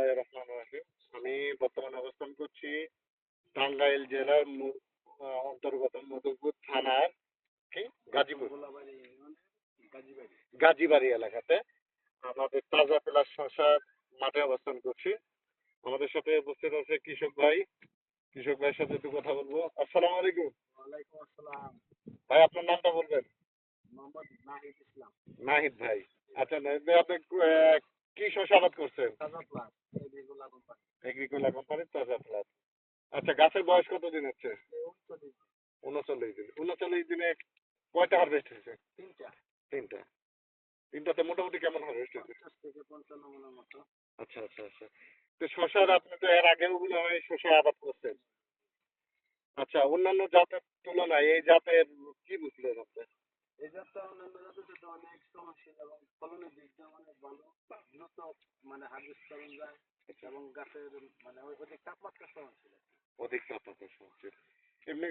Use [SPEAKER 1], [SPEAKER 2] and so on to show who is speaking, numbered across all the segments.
[SPEAKER 1] বিসমুল্লাহ রহমান রাহিম। আমি বর্তমানে অবস্থান করছি টাঙ্গাইল জেলার অন্তর্গত মধুপুর থানার কি? গাজীপুর। গাজীবাড়ি এলাকাতে। আমাদের তাজা প্লাস শশার মাঠে অবস্থান করছি। আমাদের সাথে উপস্থিত আছে কৃষক ভাই। কৃষক ভাইয়ের সাথে একটু কথা বলব। আসসালামু আলাইকুম।
[SPEAKER 2] ওয়ালাইকুম আসসালাম।
[SPEAKER 1] ভাই আপনার নামটা বলবেন?
[SPEAKER 2] মোহাম্মদ নাহিদ ইসলাম।
[SPEAKER 1] নাহিদ ভাই। আচ্ছা নাহিদ ভাই আপনি কি শস্য আবাদ করছেন? এগ্রিকোলা কোম্পানির তাজা প্লাস আচ্ছা গাছের বয়স কত দিন হচ্ছে
[SPEAKER 2] উনচল্লিশ
[SPEAKER 1] দিন। উনচল্লিশ দিনে। কয়টা হারভেস্ট হয়েছে?
[SPEAKER 2] তিনটা।
[SPEAKER 1] তিনটা। তিনটাতে মোটামুটি কেমন হারভেস্ট হয়েছে? আচ্ছা আচ্ছা আচ্ছা। তো শশার আপনি তো এর আগেও মনে হয় শশা আবাদ করছেন। আচ্ছা অন্যান্য জাতের তুলনায় এই জাতের কি বুঝলেন আপনি
[SPEAKER 2] এই জাতটা অন্যান্য জাতের সাথে অনেক সহনশীল এবং ফলনের দিক দিয়ে অনেক ভালো দ্রুত মানে হারভেস্ট করা যায় এবং গাছের মানে ওই অধিক তাপমাত্রা সহনশীল
[SPEAKER 1] অধিক তাপমাত্রা সহনশীল। এমনি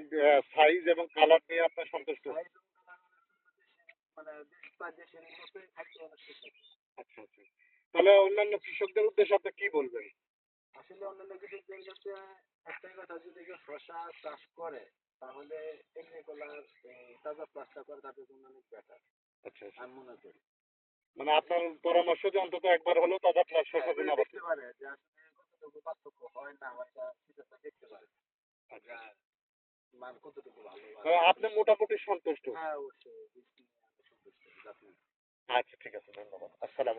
[SPEAKER 1] সাইজ এবং কালার নিয়ে আপনার সন্তুষ্ট?
[SPEAKER 2] মানে দেশের মতোই থাকতে
[SPEAKER 1] আচ্ছা আচ্ছা। তাহলে অন্যান্য কৃষকদের উদ্দেশ্যে আপনি কি বলবেন?
[SPEAKER 2] আসলে অন্যান্য কৃষকদের কাছে একটাই কথা যদি কেউ শশা চাষ করে তাহলে এগ্রিকোলার তাজা প্লাসটা করে তাদের জন্য অনেক বেটার
[SPEAKER 1] আচ্ছা আচ্ছা।
[SPEAKER 2] আমি মনে করি।
[SPEAKER 1] মানে আপনার পরামর্শ যে অন্তত একবার হলেও তাজা প্লাস শশা দিন আবাদ
[SPEAKER 2] দেখতে পারে যে আসলে কতটুকু পার্থক্য হয় না হয় তা সেটা দেখতে পারে।
[SPEAKER 1] আচ্ছা
[SPEAKER 2] মান কতটুকু ভালো
[SPEAKER 1] তো আপনি মোটামুটি সন্তুষ্ট?
[SPEAKER 2] হ্যাঁ অবশ্যই। সন্তুষ্ট
[SPEAKER 1] আচ্ছা ঠিক আছে ধন্যবাদ। আসসালামু